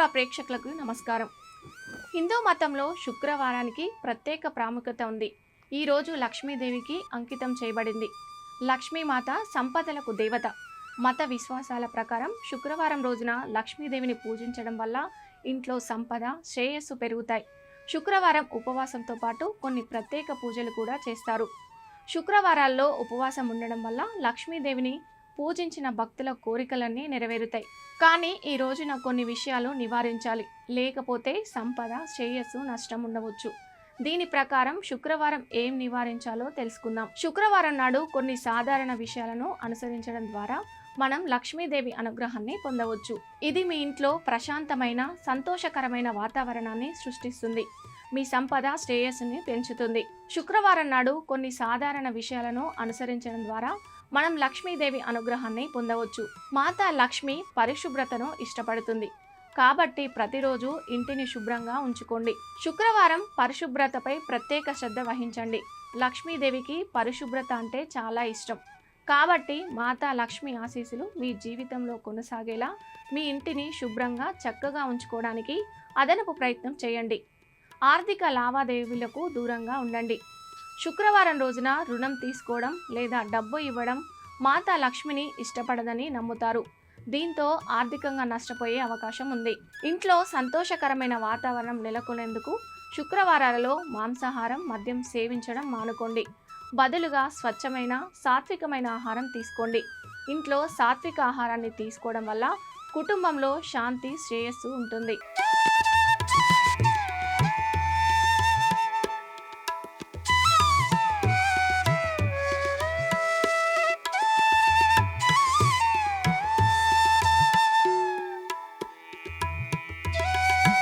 Top ప్రేక్షకులకు నమస్కారం. హిందూ మతంలో శుక్రవారానికి ప్రత్యేక ప్రాముఖ్యత ఉంది. ఈ రోజు లక్ష్మీదేవికి అంకితం చేయబడింది. లక్ష్మీమాత సంపదలకు దేవత. మత విశ్వాసాల ప్రకారం శుక్రవారం రోజున లక్ష్మీదేవిని పూజించడం వల్ల ఇంట్లో సంపద శ్రేయస్సు పెరుగుతాయి. శుక్రవారం ఉపవాసంతో పాటు కొన్ని ప్రత్యేక పూజలు కూడా చేస్తారు. శుక్రవారాల్లో ఉపవాసం ఉండడం వల్ల లక్ష్మీదేవిని పూజించిన భక్తుల కోరికలన్నీ నెరవేరుతాయి. కానీ ఈ రోజున కొన్ని విషయాలు నివారించాలి. లేకపోతే సంపద శ్రేయస్సు నష్టం ఉండవచ్చు. దీని ప్రకారం శుక్రవారం ఏం నివారించాలో తెలుసుకుందాం. శుక్రవారం నాడు కొన్ని సాధారణ విషయాలను అనుసరించడం ద్వారా మనం లక్ష్మీదేవి అనుగ్రహాన్ని పొందవచ్చు. ఇది మీ ఇంట్లో ప్రశాంతమైన సంతోషకరమైన వాతావరణాన్ని సృష్టిస్తుంది. మీ సంపద శ్రేయస్సుని పెంచుతుంది. శుక్రవారం నాడు కొన్ని సాధారణ విషయాలను అనుసరించడం ద్వారా మనం లక్ష్మీదేవి అనుగ్రహాన్ని పొందవచ్చు. మాతా లక్ష్మి పరిశుభ్రతను ఇష్టపడుతుంది. కాబట్టి ప్రతిరోజు ఇంటిని శుభ్రంగా ఉంచుకోండి. శుక్రవారం పరిశుభ్రతపై ప్రత్యేక శ్రద్ధ వహించండి. లక్ష్మీదేవికి పరిశుభ్రత అంటే చాలా ఇష్టం. కాబట్టి మాతా లక్ష్మి ఆశీస్సులు మీ జీవితంలో కొనసాగేలా మీ ఇంటిని శుభ్రంగా చక్కగా ఉంచుకోవడానికి అదనపు ప్రయత్నం చేయండి. ఆర్థిక లావాదేవీలకు దూరంగా ఉండండి. శుక్రవారం రోజున రుణం తీసుకోవడం లేదా డబ్బు ఇవ్వడం మాతా లక్ష్మిని ఇష్టపడదని నమ్ముతారు. దీంతో ఆర్థికంగా నష్టపోయే అవకాశం ఉంది. ఇంట్లో సంతోషకరమైన వాతావరణం నెలకొనేందుకు శుక్రవారాలలో మాంసాహారం మద్యం సేవించడం మానుకోండి. బదులుగా స్వచ్ఛమైన సాత్వికమైన ఆహారం తీసుకోండి. ఇంట్లో సాత్విక ఆహారాన్ని తీసుకోవడం వల్ల కుటుంబంలో శాంతి శ్రేయస్సు ఉంటుంది.